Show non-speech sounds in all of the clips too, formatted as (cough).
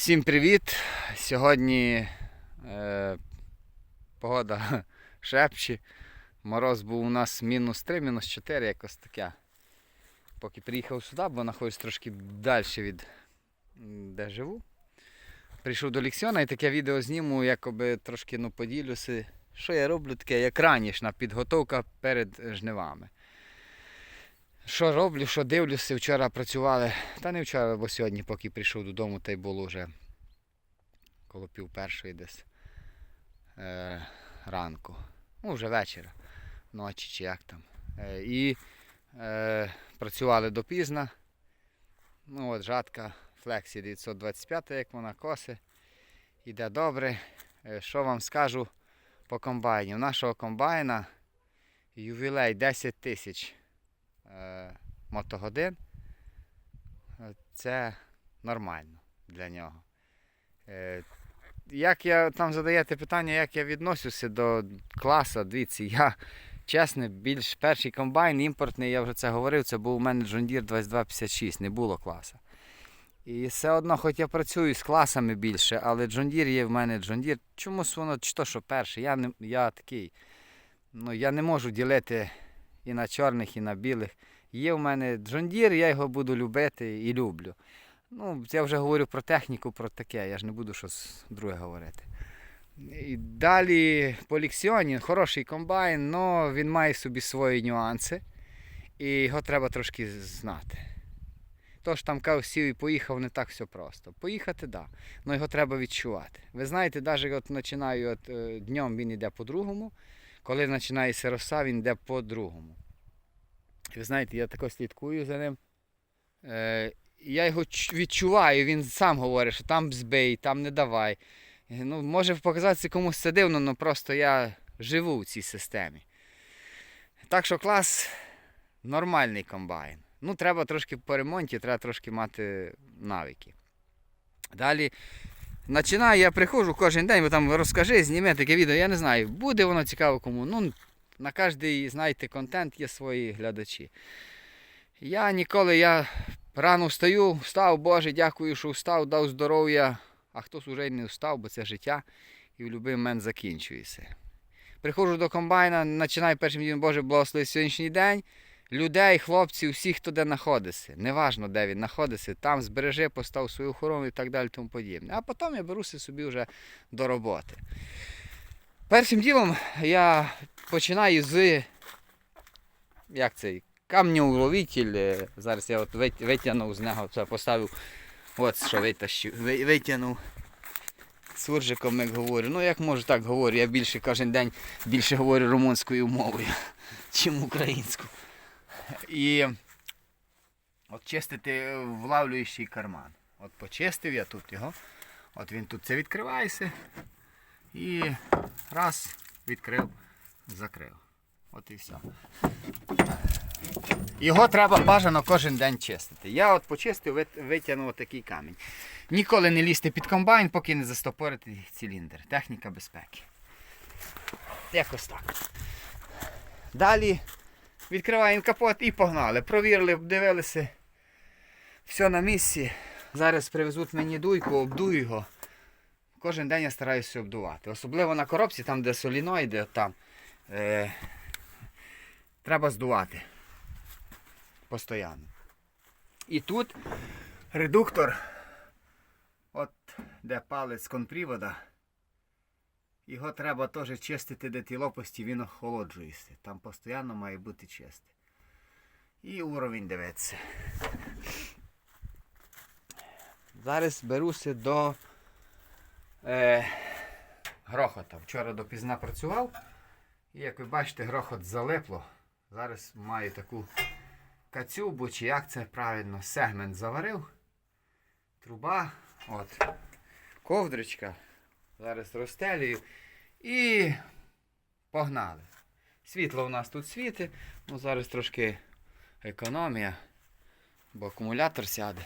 Всім привіт! Сьогодні е, погода (laughs) шепче. Мороз був у нас мінус 3, мінус 4, якось таке. Поки приїхав сюди, бо знаходжусь трошки далі від де живу. Прийшов до Ліксіона і таке відео зніму, якоби трошки ну, поділюся, що я роблю таке, як ранішна підготовка перед жнивами. Що роблю, що дивлюся, вчора працювали, та не вчора, бо сьогодні, поки прийшов додому, та й було вже коло пів першої десь е, ранку. Ну, вже вечора, ночі чи як там. Е, і е, працювали допізно. Ну от жатка Flexi 925, як вона коси. Іде добре. Е, що вам скажу по комбайні? У нашого комбайна ювілей 10 тисяч мотогодин. Е, Це нормально для нього. Е, Як я там задаєте питання, як я відносюся до класу, дивіться, я чесно, більш перший комбайн імпортний, я вже це говорив, це був у мене Deere 2256, не було класа. І все одно, хоч я працюю з класами більше, але Deere є в мене Deere. Чомусь воно чи то, що перший. Я, не, я такий. Ну, я не можу ділити і на чорних, і на білих. Є в мене Deere, я його буду любити і люблю. Ну, я вже говорю про техніку, про таке, я ж не буду щось друге говорити. І далі по Ліксіоні хороший комбайн, але він має собі свої нюанси. І його треба трошки знати. Тож там кав сів і поїхав не так все просто. Поїхати, так. Да. але його треба відчувати. Ви знаєте, навіть от починаю от, е, днем він йде по-другому, коли починається роса, він йде по-другому. Ви знаєте, я тако слідкую за ним. Е, я його відчуваю, він сам говорить, що там збий, там не давай. Ну, може показатися комусь це дивно, але просто я живу в цій системі. Так що клас нормальний комбайн. Ну, треба трошки по ремонті, треба трошки мати навики. Далі починаю, я приходжу кожен день, бо там розкажи, зніми таке відео, я не знаю, буде воно цікаво кому. Ну, на кожний, знаєте, контент є свої глядачі. Я ніколи, я рано встаю, встав, Боже, дякую, що встав, дав здоров'я, а хтось уже й не встав, бо це життя і в будь-який момент закінчується. Приходжу до комбайна, починаю першим днем, Боже, благослови сьогоднішній день. Людей, хлопців, всіх, хто де знаходиться. Неважно, де він знаходиться, там збережи, постав свою охорону і так далі тому подібне. А потім я беруся собі вже до роботи. Першим ділом я починаю з як цей камнеуловитель. Е, Зараз я от витягнув з нього, це поставив. От що витащив. Витягнув суржиком, як говорю. Ну як можу так говорю, я більше кожен день більше говорю румунською мовою, (laughs) чим українською. І от чистити влавлюючий карман. От почистив я тут його. От він тут це відкривається. І раз, відкрив, закрив. От і все. Його треба бажано кожен день чистити. Я от почистив, витягнув такий камінь. Ніколи не лізьте під комбайн, поки не застопорите циліндр. Техніка безпеки. Якось так. Далі відкриваємо капот і погнали. Провірили, обдивилися. Все на місці. Зараз привезуть мені дуйку, обдую його. Кожен день я стараюся обдувати. Особливо на коробці, там де соліноїди, там. Е, треба здувати. Постоянно. І тут редуктор, от де палець конпрівода, його треба теж чистити, де ті лопасті, він охолоджується. Там постійно має бути чисте. І уровень дивиться. Зараз беруся до е, грохота. Вчора допізна працював. І як ви бачите, грохот залипло. Зараз маю таку кацюбу, чи як це правильно, сегмент заварив. Труба, от, ковдричка. Зараз розстелюю. І погнали. Світло у нас тут світить. Ну, зараз трошки економія, бо акумулятор сяде.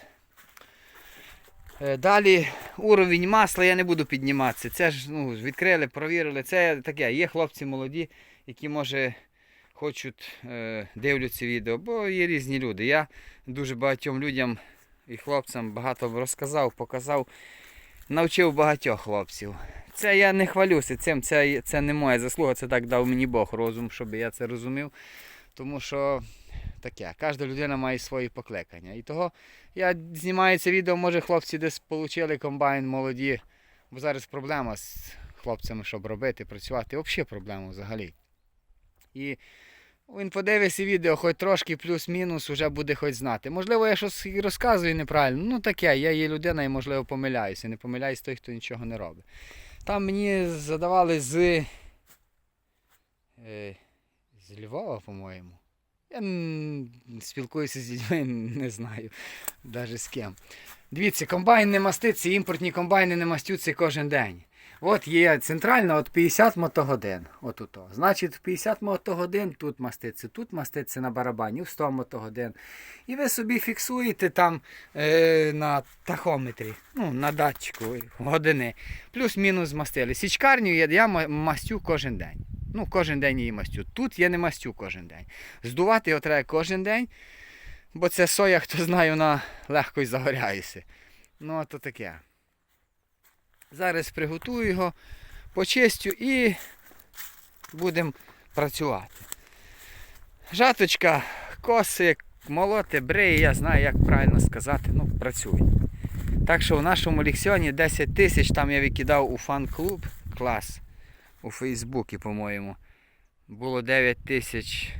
Е, Далі уровень масла я не буду підніматися. Це ж ну, відкрили, провірили. Це таке. Є хлопці молоді, які може хочуть, е, дивляться відео, бо є різні люди. Я дуже багатьом людям і хлопцям багато розказав, показав. Навчив багатьох хлопців. Це я не хвалюся цим, це, це не моя заслуга, це так дав мені Бог розум, щоб я це розумів. Тому що таке, кожна людина має свої покликання. І того я знімаю це відео, може хлопці десь отримали комбайн молоді, бо зараз проблема з хлопцями, щоб робити, працювати, взагалі проблема взагалі. І він подивиться відео, хоч трошки плюс-мінус, вже буде хоч знати. Можливо, я щось розказую неправильно. Ну таке, я є людина і можливо помиляюся. Не помиляюсь той, хто нічого не робить. Там мені задавали з. Е, з Львова, по-моєму. Я спілкуюся з дітьми, не знаю навіть з ким. Дивіться, комбайн не маститься, імпортні комбайни не мастються кожен день. От є центральна, от 50 мотогодин. От ото. Значить, в 50 мотогодин тут маститься, тут маститься на барабані, в 100 мотогодин. І ви собі фіксуєте там е, на тахометрі, ну, на датчику години. Плюс-мінус змастили. Січкарню я, я мастю кожен день. Ну, кожен день її мастю. Тут я не мастю кожен день. Здувати його треба кожен день, бо це соя, хто знає, вона легко й загоряється. Ну, а то таке. Зараз приготую його, почистю і будемо працювати. Жаточка, коси, молоти, бриє, я знаю, як правильно сказати, ну, працює. Так що в нашому ліксіоні 10 тисяч, там я викидав у фан-клуб клас у Фейсбуці, по-моєму. Було 9 тисяч.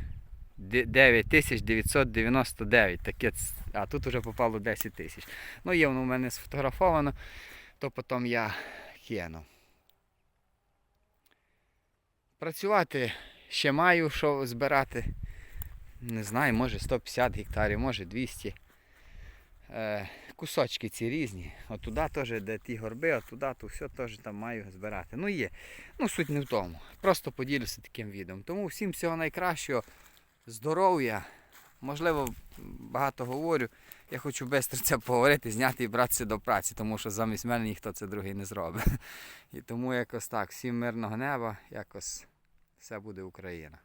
9999. Таке, а тут вже попало 10 тисяч. Ну, є воно у мене сфотографовано, то потім я кину. Працювати ще маю що збирати. Не знаю, може 150 гектарів, може 200. Е, кусочки ці різні. От туди теж, де ті горби, от туди, то все теж там маю збирати. Ну є. Ну суть не в тому. Просто поділюся таким відео. Тому всім всього найкращого, здоров'я. Можливо, багато говорю. Я хочу швидко це поговорити, зняти і братися до праці, тому що замість мене ніхто це другий не зробить. І тому якось так, всім мирного неба, якось все буде Україна.